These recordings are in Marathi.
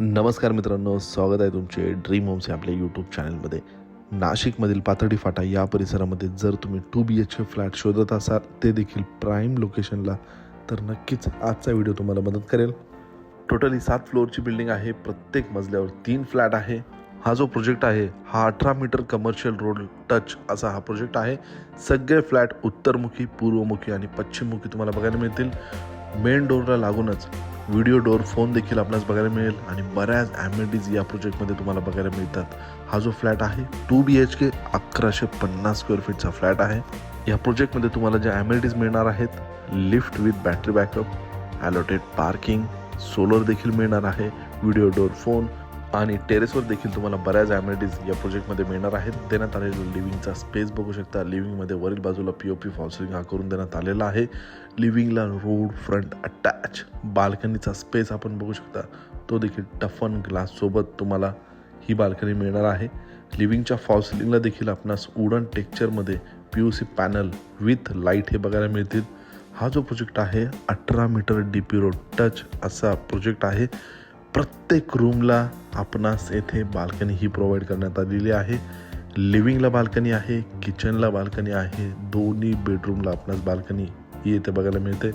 नमस्कार मित्रांनो स्वागत आहे तुमचे ड्रीम होम्स या आपल्या यूट्यूब चॅनलमध्ये नाशिकमधील पातळी फाटा या परिसरामध्ये जर तुम्ही two B H K flat शोधत असाल ते देखील प्राईम लोकेशनला तर नक्कीच आजचा व्हिडिओ तुम्हाला मदत करेल. टोटली सात फ्लोअरची बिल्डिंग आहे प्रत्येक मजल्यावर तीन फ्लॅट आहे. हा जो प्रोजेक्ट आहे हा अठरा मीटर कमर्शियल रोड टच असा हा प्रोजेक्ट आहे. सगळे फ्लॅट उत्तरमुखी पूर्वमुखी आणि पश्चिममुखी तुम्हाला बघायला मिळतील. मेन डोरला लागूनच व्हिडिओ डोर फोन देखील आपल्यास बघायला मिळेल आणि बऱ्याच ॲम्युनिटीज या प्रोजेक्टमध्ये तुम्हाला बघायला मिळतात. हा जो फ्लॅट आहे टू बी एच के अकराशे पन्नास स्क्वेअर फीटचा फ्लॅट आहे. या प्रोजेक्टमध्ये तुम्हाला ज्या ॲम्युनिटीज मिळणार आहेत lift with battery backup allotted parking solar देखील मिळणार आहे व्हिडिओ डोर फोन आणि टेरेसवर देखील तुम्हाला बऱ्याच ॲम्युनिटीज या प्रोजेक्टमध्ये मिळणार आहेत. देण्यात आलेला लिव्हिंगचा स्पेस बघू शकता. लिव्हिंगमध्ये वरील बाजूला पी ओ पी फॉल्सिंग हा करून देण्यात आलेला आहे. लिव्हिंगला रोड फ्रंट अटॅच बाल्कनीचा स्पेस आपण बघू शकता. तो देखील टफन ग्लाससोबत तुम्हाला ही बाल्कनी मिळणार आहे. लिव्हिंगच्या फॉल्सिलिंगला देखील आपणास wooden टेक्चरमध्ये P U C panel with light हे बघायला मिळतील. हा जो प्रोजेक्ट आहे अठरा meter D P road touch असा प्रोजेक्ट आहे. प्रत्येक रूमला आपणास येथे बाल्कनी ही प्रोव्हाइड करण्यात आलेली आहे. लिव्हिंगला बाल्कनी आहे किचनला बाल्कनी आहे दोन्ही बेडरूमला आपणास बाल्कनी ही येथे बघायला मिळते.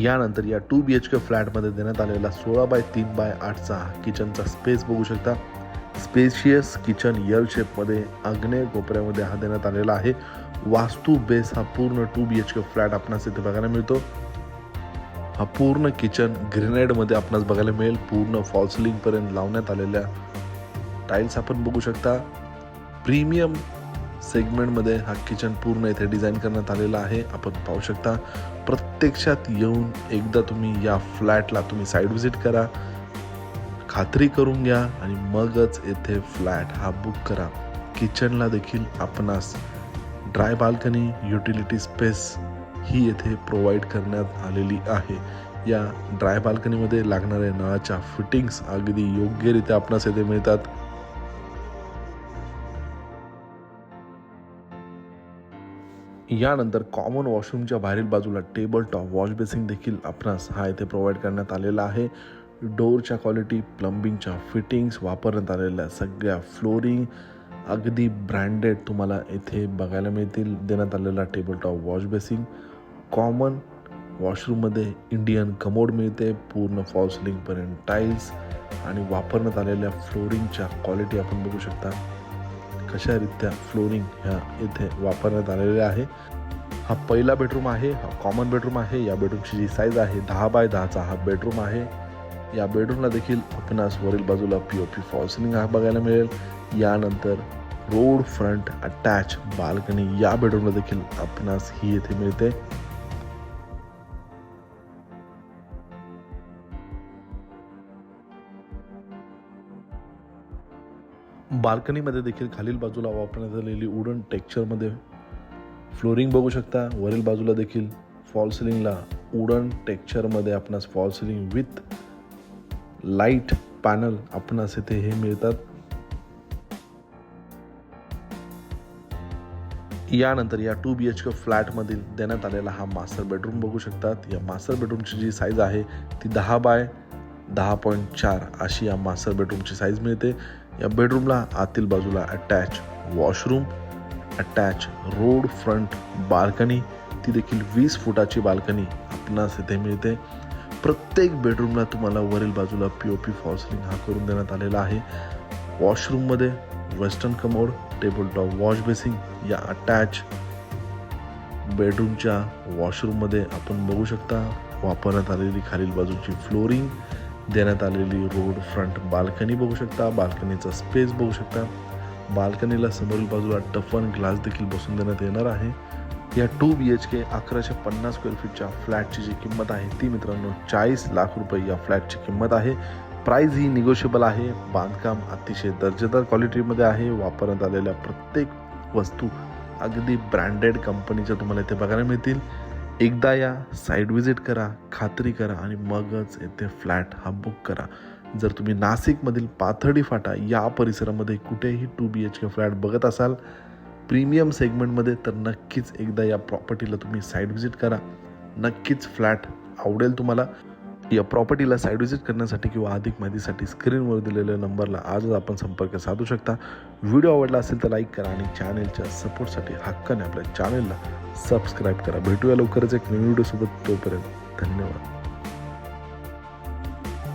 यानंतर या टू बी एच के फ्लॅटमध्ये देण्यात आलेला सोळा बाय तीन बाय आठचा हा किचनचा स्पेस बघू शकता. स्पेशियस किचन यल शेपमध्ये आग्नेय कोपऱ्यामध्ये हा देण्यात आलेला आहे. वास्तू बेस हा पूर्ण two B H K flat आपणास इथे बघायला मिळतो. हा पूर्ण किचन ग्रेनेडमध्ये आपणास बघायला मिळेल. पूर्ण फॉल्सलिंगपर्यंत लावण्यात आलेल्या टाईल्स आपण बघू शकता. प्रीमियम सेगमेंटमध्ये हा किचन पूर्ण इथे डिझाईन करण्यात आलेला आहे. आपण पाहू शकता. प्रत्यक्षात येऊन एकदा तुम्ही या फ्लॅटला तुम्ही साईड व्हिजिट करा. खात्री करून घ्या आणि मगच येथे फ्लॅट हा बुक करा. किचनला देखील आपणास ड्राय बाल्कनी युटिलिटी स्पेस ही येथे प्रोव्हाइड करण्यात आलेली आहे. या ड्राय बाल्कनीमध्ये लागणाऱ्या नळाच्या फिटिंग्स अगदी योग्यरित्या आपणास येथे मिळतात. यानंतर कॉमन वॉशरूमच्या बाहेरील बाजूला टेबल टॉप वॉश बेसिन देखील आपणास हा इथे प्रोव्हाइड करण्यात आलेला आहे. डोअरच्या क्वालिटी प्लंबिंगच्या फिटिंग्स वापरण्यात आलेल्या सगळ्या फ्लोरिंग अगदी ब्रँडेड तुम्हाला येथे बघायला मिळतील. देण्यात आलेला table top wash basin common वॉशरूममध्ये Indian commode मिळते पूर्ण फॉल्स लिंकपर्यंत टाईल्स आणि वापरण्यात आलेल्या फ्लोरिंगच्या क्वालिटी आपण बघू शकता. कशारित्या फ्लोरिंग ह्या इथे वापरण्यात आलेले आहे. हा पहिला बेडरूम आहे हा कॉमन बेडरूम आहे. या बेडरूमची जी साईज आहे दहा बाय दहाचा हा बेडरूम आहे. या बेडरूमला देखील आपणास वरील बाजूला पी ओ पी फॉल्सलिंग हा बघायला मिळेल. यानंतर रोड फ्रंट अटॅच बाल्कनी या बेडरूमला देखील आपणास ही येथे मिळते. बाल्कनीमध्ये देखील खालील बाजूला वापरण्यात आलेली वुडन टेक्चरमध्ये फ्लोरिंग बघू शकता. वरील बाजूला देखील फॉल सिलिंगला वुडन टेक्चरमध्ये आपणास fall ceiling with light panel आपणास इथे हे मिळतात. यानंतर या टू बी एच के फ्लॅटमधील देण्यात आलेला हा मास्टर बेडरूम बघू शकतात. या मास्टर बेडरूमची जी साईज आहे ती दहा बाय दहा पॉईंट चार अशी या मास्टर बेडरूमची साईज मिळते. या बेडरूमला आतील बाजूला attach washroom attach road front balcony ती देखील वीस फुटाची बाल्कनी आपणास इथे मिळते. प्रत्येक बेडरूमला तुम्हाला वरील बाजूला पी ओ पी फॉल्सलिंग हा करून देण्यात आलेला आहे. वॉशरूममध्ये western commode table top wash basin या अटॅच बेडरूमच्या वॉशरूममध्ये आपण बघू शकता. वापरण्यात आलेली खालील बाजूची फ्लोरिंग देण्यात आलेली रोड फ्रंट बाल्कनी बघू शकता बाल्कनीचा स्पेस बघू शकता. बाल्कनीला समोरील बाजूला टफन ग्लास देखील बसून देण्यात येणार आहे. या टू बी एच के अकराशे पन्नास स्क्वेअर फीटच्या फ्लॅटची जी किंमत आहे ती मित्रांनो चाळीस लाख रुपये या फ्लॅटची किंमत आहे. प्राईज ही निगोशिएबल आहे. बांधकाम अतिशय दर्जेदार क्वालिटीमध्ये आहे. वापरण्यात आलेल्या प्रत्येक वस्तू अगदी ब्रँडेड कंपनीच्या तुम्हाला इथे बघायला मिळतील. एकदा या साईड व्हिजिट करा खात्री करा आणि मगच येथे फ्लॅट हा बुक करा. जर तुम्ही नाशिकमधील पाथर्डी फाटा या परिसरामध्ये कुठेही two B H K flat बघत असाल प्रीमियम सेगमेंटमध्ये तर नक्कीच एकदा या प्रॉपर्टीला तुम्ही साईड व्हिजिट करा. नक्कीच फ्लॅट आवडेल तुम्हाला. या प्रॉपर्टीला साईड विजिट करण्यासाठी किंवा अधिक माहितीसाठी स्क्रीनवर दिलेल्या नंबरला आजच आपण संपर्क साधू शकता. व्हिडिओ आवडला असेल तर लाईक करा आणि चॅनेलच्या सपोर्टसाठी हक्काने आपल्या चॅनेलला सबस्क्राईब करा. भेटूया लवकरच एक नवीन व्हिडिओसोबत तोपर्यंत धन्यवाद.